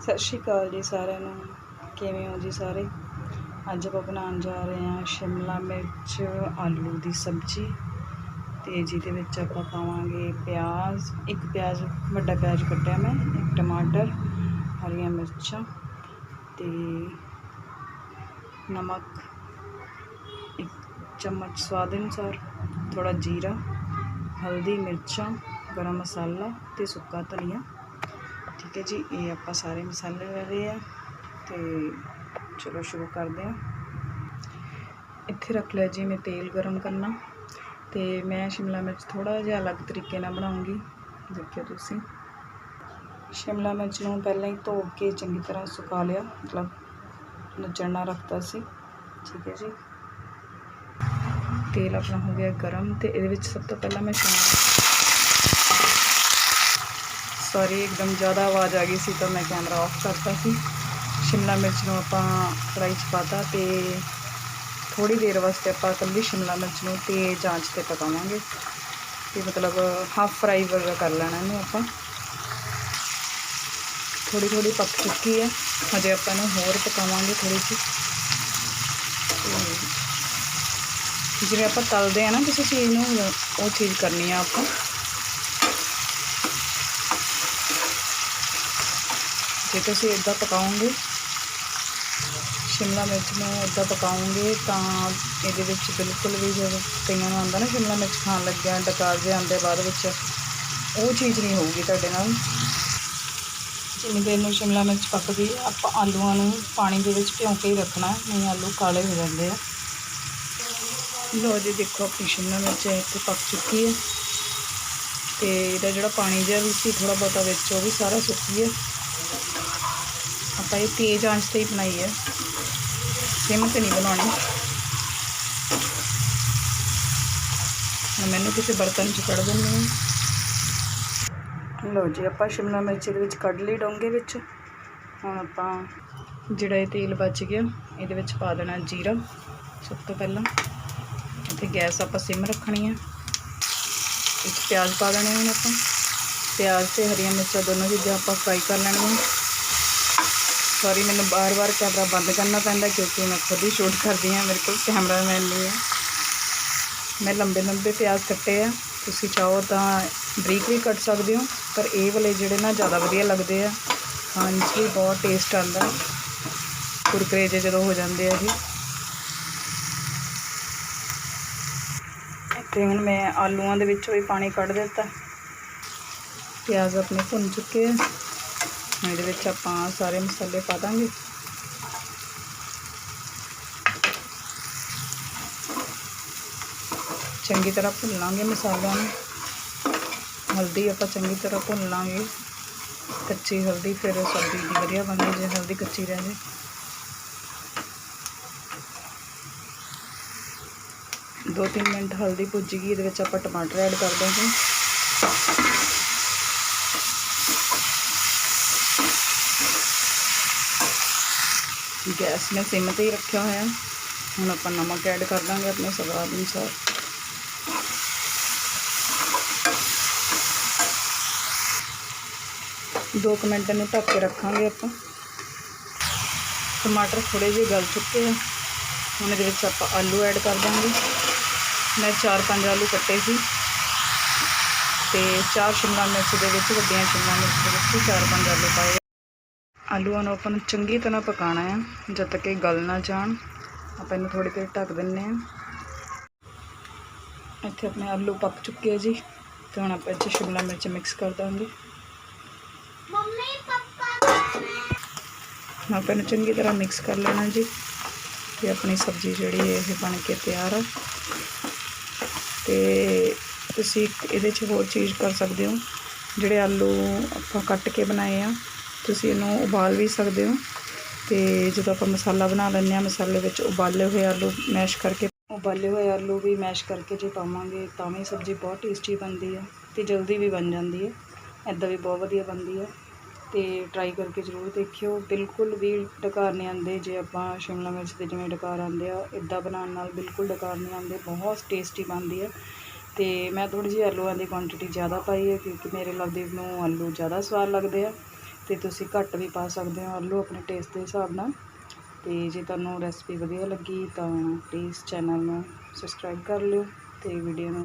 ਸਤਿ ਸ਼੍ਰੀ ਅਕਾਲ ਜੀ ਸਾਰਿਆਂ ਨੂੰ। ਕਿਵੇਂ ਹੋ ਜੀ ਸਾਰੇ? ਅੱਜ ਆਪਾਂ ਬਣਾਉਣ ਜਾ ਰਹੇ ਹਾਂ ਸ਼ਿਮਲਾ ਮਿਰਚ, ਆਲੂ ਦੀ ਸਬਜ਼ੀ ਤੇ ਜਿਹਦੇ ਵਿੱਚ ਆਪਾਂ ਪਾਵਾਂਗੇ ਪਿਆਜ਼। ਇੱਕ ਪਿਆਜ਼, ਵੱਡਾ ਪਿਆਜ਼ ਕੱਟਿਆ ਮੈਂ, ਇੱਕ ਟਮਾਟਰ, ਹਰੀਆਂ ਮਿਰਚਾਂ ਤੇ ਨਮਕ, ਇੱਕ ਚਮਚ ਸਵਾਦ ਅਨੁਸਾਰ ਥੋੜਾ ਜੀਰਾ, ਹਲਦੀ ਮਿਰਚਾਂ, ਗਰਮ ਮਸਾਲਾ ਤੇ ਸੁੱਕਾ ਧਨੀਆ। ਠੀਕ ਹੈ ਜੀ, ਇਹ ਆਪਾਂ ਸਾਰੇ ਮਸਾਲੇ ਲੈ ਲਏ ਆ ਤੇ ਚਲੋ ਸ਼ੁਰੂ ਕਰਦੇ ਹਾਂ ਇੱਥੇ ਰੱਖ ਲਿਆ ਜੀ ਮੈਂ ਤੇਲ ਗਰਮ ਕਰਨਾ ਤੇ ਮੈਂ ਸ਼ਿਮਲਾ ਮਿਰਚ ਥੋੜਾ ਜਿਹਾ ਅਲੱਗ ਤਰੀਕੇ ਨਾਲ ਬਣਾਉਂਗੀ, ਦੇਖਿਓ ਤੁਸੀਂ। ਸ਼ਿਮਲਾ ਮਿਰਚ ਨੂੰ ਪਹਿਲਾਂ ਹੀ ਧੋ ਕੇ ਚੰਗੀ ਤਰ੍ਹਾਂ ਸੁਕਾ ਲਿਆ, ਮਤਲਬ ਨਚੜਨਾ ਰੱਖਤਾ ਸੀ, ਠੀਕ ਹੈ ਜੀ। ਤੇਲ ਆਪਣਾ ਹੋ ਗਿਆ ਗਰਮ ਤੇ ਇਹਦੇ ਵਿੱਚ ਸਭ ਤੋਂ ਪਹਿਲਾਂ ਮੈਂ ਸ਼ਿਮਲਾ ਸੌਰੀ ਇੱਕਦਮ ਜ਼ਿਆਦਾ ਆਵਾਜ਼ ਆ ਗਈ ਸੀ ਤਾਂ ਮੈਂ ਕੈਮਰਾ ਆਫ ਕਰਤਾ ਸੀ। ਸ਼ਿਮਲਾ ਮਿਰਚ ਨੂੰ ਆਪਾਂ ਕੜਾਈ 'ਚ ਪਾਤਾ ਤੇ ਥੋੜੀ ਦੇਰ ਵਾਸਤੇ ਆਪਾਂ ਇਕੱਲੀ ਸ਼ਿਮਲਾ ਮਿਰਚ ਨੂੰ ਤੇਜ਼ ਜਾਂਚ ਤੇ ਪਕਾਵਾਂਗੇ। ਤੇ ਮਤਲਬ ਹਾਫ ਫਰਾਈ ਵਰਗਾ ਕਰ ਲੈਣਾ ਇਹਨੂੰ ਆਪਾਂ। ਥੋੜੀ ਥੋੜੀ ਪੱਕ ਚੁੱਕੀ ਹੈ। ਹਜੇ ਆਪਾਂ ਇਹਨੂੰ ਹੋਰ ਪਕਾਵਾਂਗੇ ਥੋੜੀ ਜਿਹੀ। ਤੇ ਜਿਵੇਂ ਆਪਾਂ ਤਲਦੇ ਆ ਨਾ ਕਿਸੇ ਚੀਜ਼ ਨੂੰ, ਉਹ ਚੀਜ਼ ਕਰਨੀ ਆ ਆਪਾਂ। ਜੇ ਤੁਸੀਂ ਇਦਾਂ ਪਕਾਓਗੇ ਸ਼ਿਮਲਾ ਮਿਰਚ ਨੂੰ ਇਦਾਂ ਪਕਾਓਗੇ ਤਾਂ ਇਹਦੇ ਵਿੱਚ ਬਿਲਕੁਲ ਵੀ ਜਦੋਂ ਕਈਆਂ ਨੂੰ ਆਉਂਦਾ ਨਾ ਸ਼ਿਮਲਾ ਮਿਰਚ ਖਾਣ ਲੱਗਿਆ ਡਕਾਰ ਜੇ ਆਉਂਦੇ ਬਾਅਦ ਵਿੱਚ, ਉਹ ਚੀਜ਼ ਨਹੀਂ ਹੋਊਗੀ ਤੁਹਾਡੇ ਨਾਲ। ਜਿੰਨੀ ਦੇਰ ਨੂੰ ਸ਼ਿਮਲਾ ਮਿਰਚ ਪੱਕ ਗਈ, ਆਪਾਂ ਆਲੂਆਂ ਨੂੰ ਪਾਣੀ ਦੇ ਵਿੱਚ ਭਿਉਂ ਕੇ ਹੀ ਰੱਖਣਾ, ਨਹੀਂ ਆਲੂ ਕਾਲੇ ਹੋ ਜਾਂਦੇ ਆ। ਲੋ ਜੀ, ਦੇਖੋ ਆਪਣੀ ਸ਼ਿਮਲਾ ਮਿਰਚ ਇੱਥੇ ਪੱਕ ਚੁੱਕੀ ਹੈ। ਤੇ ਇਹਦਾ ਜਿਹੜਾ ਪਾਣੀ ਜਿਹਾ ਵੀ ਸੀ ਥੋੜਾ ਬਹੁਤਾ ਵਿੱਚ, ਉਹ ਵੀ ਸਾਰਾ ਸੁੱਕ ਗਿਆ। ਆਪਾਂ ਇਹ ਤੇਜ਼ ਆਂਚ ਤੇ ਹੀ ਬਣਾਈ ਹੈ। ਸਿਮ ਤੇ ਨਹੀਂ ਬਣਾਉਣੀ। ਹੁਣ ਮੈਨੂੰ ਕਿਸੇ ਬਰਤਨ 'ਚ ਕੱਢ ਦਿੰਦੇ ਹਾਂ ਲਓ ਜੀ, ਆਪਾਂ ਸ਼ਿਮਲਾ ਮਿਰਚ ਦੇ ਵਿੱਚ ਕੱਢ ਲਈ ਡੋਂਗੇ ਵਿੱਚ। ਹੁਣ ਆਪਾਂ ਜਿਹੜਾ ਇਹ ਤੇਲ ਬਚ ਗਿਆ, ਇਹਦੇ ਵਿੱਚ ਪਾ ਦੇਣਾ ਜੀਰਾ ਸਭ ਤੋਂ ਪਹਿਲਾਂ। ਤੇ ਗੈਸ ਆਪਾਂ ਸਿਮ ਰੱਖਣੀ ਹੈ। ਇੱਕ ਪਿਆਜ਼ ਪਾ ਦੇਣੇ ਹੁਣ ਆਪਾਂ। ਪਿਆਜ਼ ਤੇ ਹਰੀਆਂ ਮਿਰਚਾਂ ਦੋਨੋਂ ਚੀਜ਼ਾਂ ਆਪਾਂ ਫਰਾਈ ਕਰ ਲੈਣੀਆਂ। ਸੌਰੀ ਮੈਨੂੰ ਬਾਰ-ਬਾਰ ਕੈਮਰਾ ਬੰਦ ਕਰਨਾ ਪੈਂਦਾ ਕਿਉਂਕਿ ਮੈਂ ਖੁਦ ਹੀ ਸ਼ੂਟ ਕਰਦੀ ਹਾਂ, ਮੇਰੇ ਕੋਲ ਕੈਮਰਾਮੈਨ ਨਹੀਂ ਹੈ। ਮੈਂ ਲੰਬੇ ਲੰਬੇ ਪਿਆਜ਼ ਕੱਟੇ ਆ। ਤੁਸੀਂ ਚਾਹੋ ਤਾਂ ਬਰੀਕ ਵੀ ਕੱਟ ਸਕਦੇ ਹੋ, ਪਰ ਇਹ ਵਾਲੇ ਜਿਹੜੇ ਨਾ ਜ਼ਿਆਦਾ ਵਧੀਆ ਲੱਗਦੇ ਆ ਖਾਣ 'ਚ ਵੀ ਬਹੁਤ ਟੇਸਟ ਆਉਂਦਾ। ਕੁਰਕਰੇ ਜੇ ਜਦੋਂ ਹੋ ਜਾਂਦੇ ਆ ਇਹ। ਤੇ ਹੁਣ ਮੈਂ ਆਲੂਆਂ ਦੇ ਵਿੱਚੋਂ ਵੀ ਪਾਣੀ ਕੱਢ ਦਿੱਤਾ। ਪਿਆਜ਼ ਆਪਣੇ ਭੁੰਨ ਚੁੱਕੇ ਆ। ਇਹਦੇ ਵਿੱਚ ਆਪਾਂ ਸਾਰੇ ਮਸਾਲੇ ਪਾ ਦਾਂਗੇ। ਚੰਗੀ ਤਰ੍ਹਾਂ ਭੁੰਨ ਲਾਂਗੇ ਮਸਾਲਿਆਂ ਨੂੰ। ਹਲਦੀ ਆਪਾਂ ਚੰਗੀ ਤਰ੍ਹਾਂ ਭੁੰਨ ਲਾਂਗੇ। ਕੱਚੀ ਹਲਦੀ ਫਿਰ ਸਬਜ਼ੀ ਦੀ ਵਧੀਆ ਬਣਦੀ ਜੇ ਹਲਦੀ ਕੱਚੀ ਰਹਿ ਜੇ ਦੋ ਤਿੰਨ ਮਿੰਟ ਹਲਦੀ ਭੁੱਜ ਗਈ, ਇਹਦੇ ਵਿੱਚ ਆਪਾਂ ਟਮਾਟਰ ਐਡ ਕਰ ਦਾਂਗੇ। ਗੈਸ ਨੇ ਸਿਮ ਤੇ ਹੀ ਰੱਖਿਆ ਹੋਇਆ ਹੁਣ ਆਪਾਂ ਨਮਕ ਐਡ ਕਰ ਦਾਂਗੇ ਆਪਣੇ ਸਵਾਦ ਅਨੁਸਾਰ ਦੋ ਕੁ ਮਿੰਟ ਨੂੰ ਢੱਕ ਕੇ ਰੱਖਾਂਗੇ ਆਪਾਂ ਟਮਾਟਰ ਥੋੜੇ ਜਿਹੇ ਗਲ ਚੁੱਕੇ ਆ ਹੁਣ ਇਹਦੇ ਵਿੱਚ ਆਪਾਂ ਆਲੂ ਐਡ ਕਰ ਦਾਂਗੇ ਮੈਂ 4-5 ਆਲੂ ਕੱਟੇ ਸੀ ਤੇ ਚਾਰ ਸ਼ਿਮਲਾ ਮਿਰਚ ਦੇ ਵਿੱਚ ਵੱਡੀਆਂ ਸ਼ਿਮਲਾ ਮਿਰਚ ਦੇ ਵਿੱਚ 4-5 ਆਲੂ ਪਾਏ ਆਲੂਆਂ ਨੂੰ ਆਪਾਂ ਨੂੰ ਚੰਗੀ ਤਰ੍ਹਾਂ ਪਕਾਉਣਾ ਹੈ ਜਦ ਤੱਕ ਇਹ ਗਲ ਨਾ ਜਾਣ। ਆਪਾਂ ਇਹਨੂੰ ਥੋੜੀ ਦੇਰ ਢੱਕ ਦਿੰਨੇ ਆ ਇੱਥੇ ਆਪਣੇ ਆਲੂ ਪੱਕ ਚੁੱਕੇ ਆ ਜੀ ਤੇ ਹੁਣ ਆਪਾਂ ਇੱਥੇ ਸ਼ਿਮਲਾ ਮਿਰਚ ਮਿਕਸ ਕਰ ਦਾਂਗੇ। ਮੰਮੀ ਪਪਾ ਆਪਾਂ ਇਹਨੂੰ ਚੰਗੀ ਤਰ੍ਹਾਂ ਮਿਕਸ ਕਰ ਲੈਣਾ ਜੀ ਤੇ ਆਪਣੀ ਸਬਜ਼ੀ ਜਿਹੜੀ ਹੈ ਇਹ ਬਣ ਕੇ ਤਿਆਰ ਆ। ਤੇ ਤੁਸੀਂ ਇਹਦੇ 'ਚ ਹੋਰ ਚੀਜ਼ ਕਰ ਸਕਦੇ ਹੋ ਜਿਹੜੇ ਆਲੂ ਆਪਾਂ ਕੱਟ ਕੇ ਬਣਾਏ ਆ। ਤੁਸੀਂ ਇਹਨੂੰ ਉਬਾਲ ਵੀ ਸਕਦੇ ਹੋ ਤੇ ਜਦੋਂ ਆਪਾਂ ਮਸਾਲਾ ਬਣਾ ਲੈਂਦੇ ਆ ਮਸਾਲੇ ਵਿੱਚ ਉਬਾਲੇ ਹੋਏ ਆਲੂ ਮੈਸ਼ ਕਰਕੇ। ਉਬਾਲੇ ਹੋਏ ਆਲੂ ਵੀ ਮੈਸ਼ ਕਰਕੇ ਜੇ ਪਾਵਾਂਗੇ, ਤਾਂ ਵੀ ਸਬਜ਼ੀ ਬਹੁਤ ਟੇਸਟੀ ਬਣਦੀ ਆ ਤੇ ਜਲਦੀ ਵੀ ਬਣ ਜਾਂਦੀ ਹੈ ਐਦਾਂ ਵੀ ਬਹੁਤ ਵਧੀਆ ਬਣਦੀ ਹੈ ਤੇ ਟਰਾਈ ਕਰਕੇ ਜ਼ਰੂਰ ਦੇਖਿਓ। ਬਿਲਕੁਲ ਵੀ ਡਕਾਰ ਨਹੀਂ ਆਉਂਦੇ ਜੇ ਆਪਾਂ ਸ਼ਿਮਲਾ ਮਿਰਚ ਦੇ ਜਿਵੇਂ ਡਕਾਰ ਆਉਂਦੇ ਆ ਇਦਾਂ ਬਣਾਉਣ ਨਾਲ ਬਿਲਕੁਲ ਡਕਾਰ ਨਹੀਂ ਆਉਂਦੇ, ਬਹੁਤ ਟੇਸਟੀ ਬਣਦੀ ਹੈ ਤੇ ਮੈਂ ਥੋੜੀ ਜਿਹੀ ਆਲੂਆਂ ਦੀ ਕੁਆਂਟੀਟੀ ਜ਼ਿਆਦਾ ਪਾਈ ਹੈ ਕਿਉਂਕਿ ਮੇਰੇ ਲਵਦੀਪ ਨੂੰ ਆਲੂ ਜ਼ਿਆਦਾ ਸਵਾਦ ਲੱਗਦੇ ਆ। ਤੇ ਤੁਸੀਂ ਘੱਟ ਵੀ ਪਾ ਸਕਦੇ ਹੋ ਆਲੂ ਆਪਣੇ ਟੇਸਟ ਦੇ ਹਿਸਾਬ ਨਾਲ। ਤੇ ਜੇ ਤੁਹਾਨੂੰ ਰੈਸਪੀ ਵਧੀਆ ਲੱਗੀ ਤਾਂ ਪਲੀਜ਼ ਚੈਨਲ ਨੂੰ ਸਬਸਕ੍ਰਾਈਬ ਕਰ ਲਿਓ ਤੇ ਵੀਡੀਓ ਨੂੰ